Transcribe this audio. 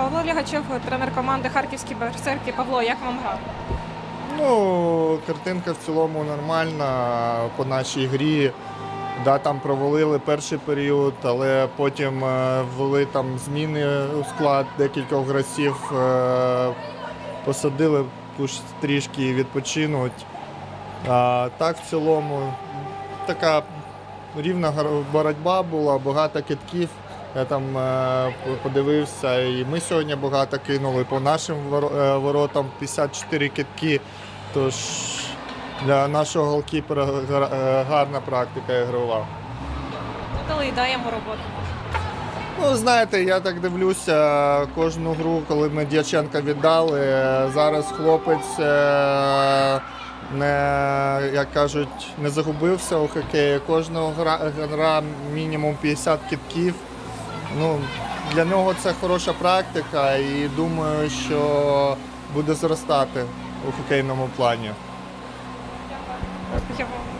Павло Лігачев, тренер команди Харківські берсерки. Павло, як вам гра? Ну, картинка в цілому нормальна по нашій грі. Да, там провалили перший період, але потім е, ввели там зміни у склад декількох гравців, е, посадили трішки відпочинуть. А так в цілому така рівна боротьба була, багато китків. Я там е, подивився, і ми сьогодні багато кинули по нашим е, воротам 54 китки. Тож для нашого голкіпера е, гарна практика ігрова. Додали і роботу. Ну, знаєте, я так дивлюся кожну гру, коли ми Дяченка віддали. Зараз хлопець не, як кажуть, не загубився у хокеї. Кожного гра, гра мінімум 50 китків. Ну, для нього це хороша практика і думаю, що буде зростати у хокейному плані. Вам.